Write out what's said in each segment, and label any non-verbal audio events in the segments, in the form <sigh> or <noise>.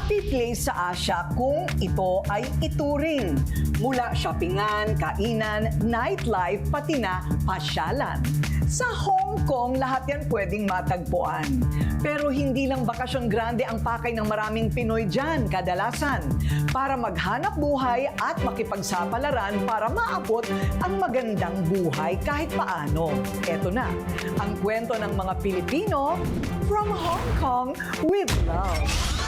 happy place sa Asia kung ito ay ituring. Mula shoppingan, kainan, nightlife, pati na pasyalan. Sa Hong Kong, lahat yan pwedeng matagpuan. Pero hindi lang bakasyon grande ang pakay ng maraming Pinoy dyan, kadalasan. Para maghanap buhay at makipagsapalaran para maabot ang magandang buhay kahit paano. Eto na, ang kwento ng mga Pilipino from Hong Kong with love.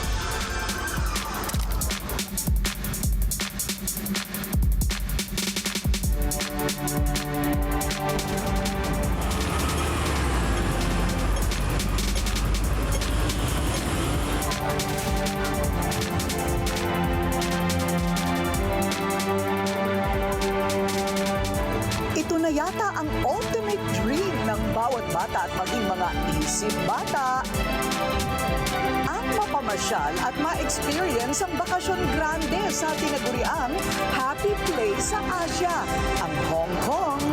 Na ang ultimate dream ng bawat bata at maging mga isip bata. Ang mapamasyal at ma-experience ang bakasyon grande sa tinaguriang happy place sa Asia, ang Hong Kong.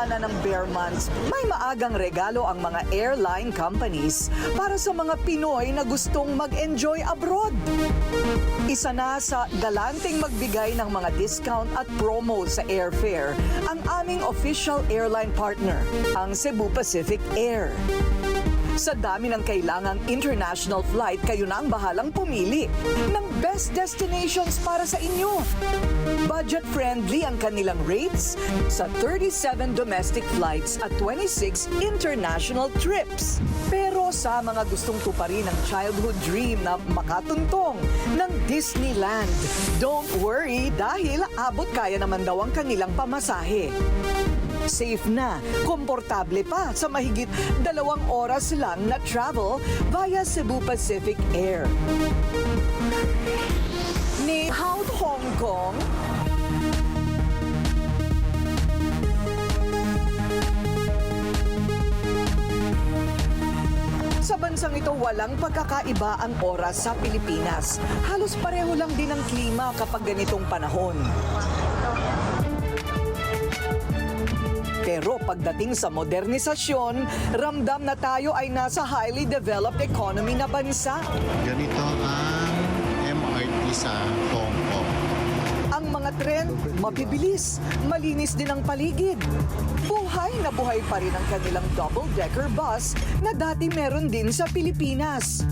Na ng bare months, may maagang regalo ang mga airline companies para sa mga Pinoy na gustong mag-enjoy abroad. Isa na sa galanting magbigay ng mga discount at promo sa airfare ang aming official airline partner, ang Cebu Pacific Air. Sa dami ng kailangang international flight, kayo na ang bahalang pumili ng best destinations para sa inyo. Budget-friendly ang kanilang rates sa 37 domestic flights at 26 international trips. Pero sa mga gustong tuparin ang childhood dream na makatuntong ng Disneyland, don't worry dahil abot kaya naman daw ang kanilang pamasahe. Safe na, komportable pa sa mahigit dalawang oras lang na travel via Cebu Pacific Air. Ni Hao Hong Kong, Sa bansang ito, walang pagkakaiba ang oras sa Pilipinas. Halos pareho lang din ang klima kapag ganitong panahon. Pero pagdating sa modernisasyon, ramdam na tayo ay nasa highly developed economy na bansa. Ganito ang MRT sa Hong Kong. Ang mga tren, mabibilis, malinis din ang paligid. Buhay na buhay pa rin ang kanilang double-decker bus na dati meron din sa Pilipinas.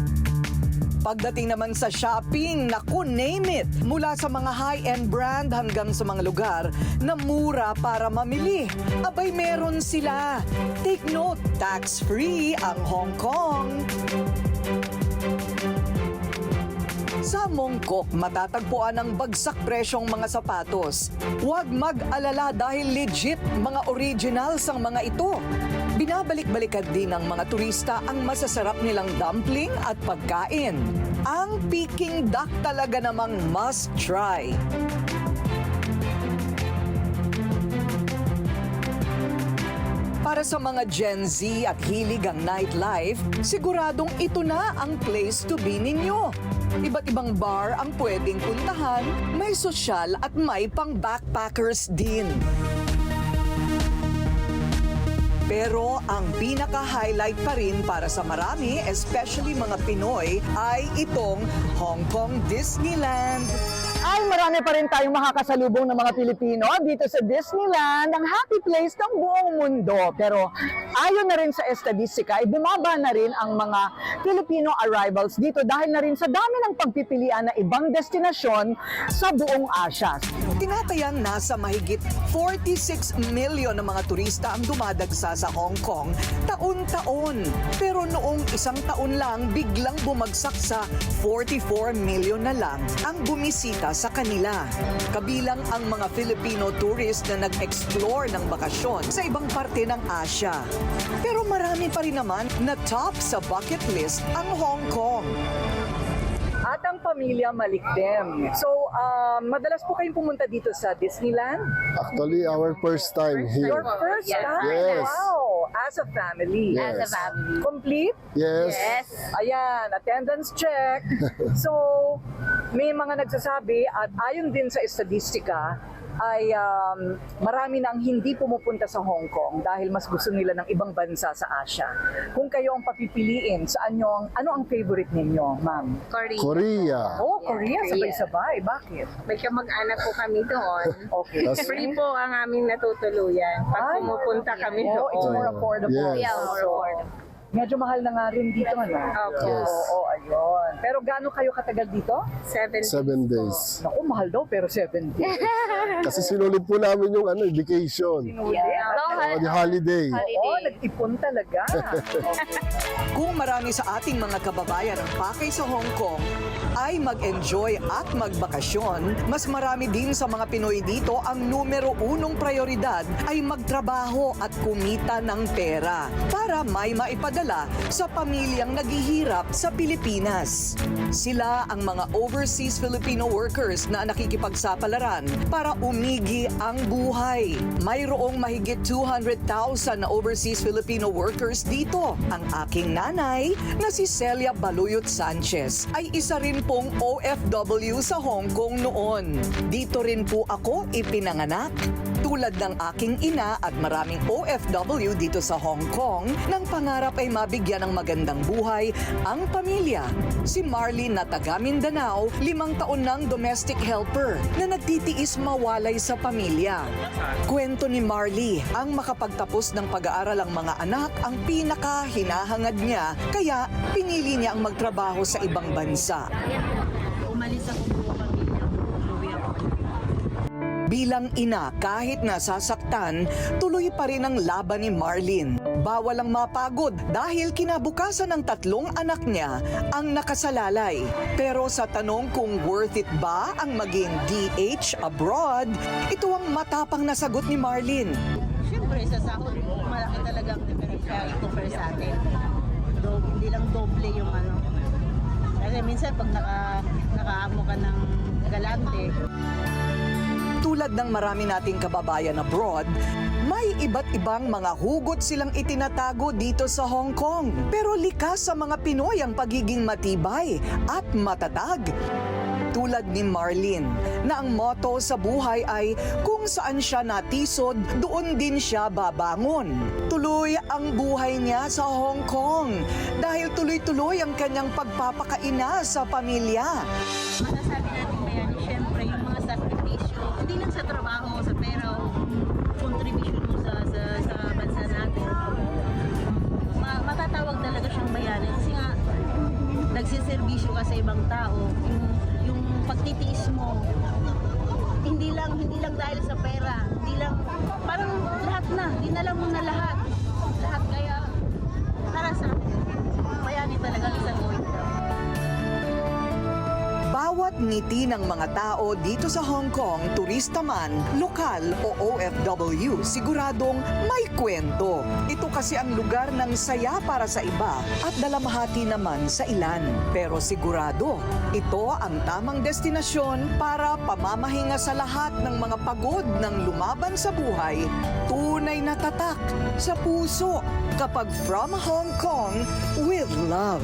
Pagdating naman sa shopping, naku, name it! Mula sa mga high-end brand hanggang sa mga lugar na mura para mamili. Abay, meron sila. Take note, tax-free ang Hong Kong. Sa Mongkok, matatagpuan ang bagsak presyong mga sapatos. Huwag mag-alala dahil legit mga originals ang mga ito. Binabalik-balikan din ng mga turista ang masasarap nilang dumpling at pagkain. Ang Peking duck talaga namang must try. Para sa mga Gen Z at hilig ang nightlife, siguradong ito na ang place to be ninyo. Iba't ibang bar ang pwedeng puntahan, may sosyal at may pang backpackers din. Pero ang pinaka-highlight pa rin para sa marami, especially mga Pinoy, ay itong Hong Kong Disneyland. Ay marami pa rin tayong makakasalubong ng mga Pilipino dito sa Disneyland, ang happy place ng buong mundo. Pero ayon na rin sa estadistika, ay bumaba na rin ang mga Filipino arrivals dito dahil na rin sa dami ng pagpipilian na ibang destinasyon sa buong Asia. Tinatayang nasa mahigit 46 million na mga turista ang dumadagsa sa Hong Kong taon-taon. Pero noong isang taon lang, biglang bumagsak sa 44 million na lang ang bumisita sa kanila. Kabilang ang mga Filipino tourist na nag-explore ng bakasyon sa ibang parte ng Asia. Pero marami pa rin naman na top sa bucket list ang Hong Kong. At ang pamilya Malikdem. So, um, madalas po kayong pumunta dito sa Disneyland? Actually, our first time Your here. first Yes. time? Yes. Wow! As a family? Yes. As a family. Complete? Yes. Yes. Ayan, attendance check. <laughs> So, may mga nagsasabi at ayon din sa estadistika, ay um, marami nang hindi pumupunta sa Hong Kong dahil mas gusto nila ng ibang bansa sa Asia. Kung kayo ang papipiliin, saan nyo, ang- ano ang favorite ninyo, ma'am? Korea. Korea. Oh, Yeah, Korea, Korea. sabay-sabay. Bakit? May kamag-anak po kami doon. Okay. Tas- Free po ang aming natutuluyan pag Ay, pumupunta kami Oh, it's doon. more affordable. Yes. Yeah, more affordable. Medyo mahal na nga rin dito, ano? Opo. Yes. Oo, ayun. Pero gaano kayo katagal dito? Seven, Seven days. Naku, mahal daw, pero seven days. <laughs> Kasi sinulit po namin yung ano, vacation. Sinuli. Yeah. At- Long O, the holiday. Oo, nag-ipon talaga. <laughs> Kung marami sa ating mga kababayan ang pakay sa Hong Kong, ay mag-enjoy at magbakasyon, mas marami din sa mga Pinoy dito ang numero unong prioridad ay magtrabaho at kumita ng pera para may maipadala sa pamilyang naghihirap sa Pilipinas. Sila ang mga overseas Filipino workers na nakikipagsapalaran para umigi ang buhay. Mayroong mahigit 200,000 na overseas Filipino workers dito. Ang aking nanay na si Celia Baluyot Sanchez ay isa rin pong OFW sa Hong Kong noon. Dito rin po ako ipinanganak. Tulad ng aking ina at maraming OFW dito sa Hong Kong, nang pangarap ay mabigyan ng magandang buhay ang pamilya. Si Marlene na taga Mindanao, limang taon ng domestic helper na nagtitiis mawalay sa pamilya. Kwento ni Marley, ang makapagtapos ng pag-aaral ang mga anak ang pinaka hinahangad niya, kaya pinili niya ang magtrabaho sa ibang bansa. Umalis ako buong pamilya ko. Umuwi ako. Bilang ina, kahit nasasaktan, tuloy pa rin ang laban ni Marlene. Bawal ang mapagod dahil kinabukasan ng tatlong anak niya ang nakasalalay. Pero sa tanong kung worth it ba ang maging DH abroad, ito ang matapang na sagot ni Marlene. Siyempre, sa sahod, malaki talaga ang diferensya i-compare sa atin. Do, hindi lang doble yung ano. Kasi minsan pag naka, nakaamo ka ng galante, Tulad ng marami nating kababayan abroad, may iba't ibang mga hugot silang itinatago dito sa Hong Kong. Pero likas sa mga Pinoy ang pagiging matibay at matatag. Tulad ni Marlene, na ang motto sa buhay ay kung saan siya natisod, doon din siya babangon. Tuloy ang buhay niya sa Hong Kong dahil tuloy-tuloy ang kanyang pagpapakaina sa pamilya. masasabi natin bayani, siyempre yung mga sakripisyo, hindi lang sa trabaho, sa pera, contribution mo sa, sa, sa bansa natin. Ma, matatawag talaga siyang bayani kasi nga nagsiservisyo ka sa ibang tao. Yung pagtitiis mo, hindi lang hindi lang dahil sa pera, hindi lang parang lahat na, dinala mo na lahat. Lahat kaya para sa akin, bayani talaga ang isang OFW. Ngiti ng mga tao dito sa Hong Kong, turista man, lokal o OFW, siguradong may kwento. Ito kasi ang lugar ng saya para sa iba at dalamhati naman sa ilan. Pero sigurado, ito ang tamang destinasyon para pamamahinga sa lahat ng mga pagod ng lumaban sa buhay, tunay na tatak sa puso kapag from Hong Kong with love.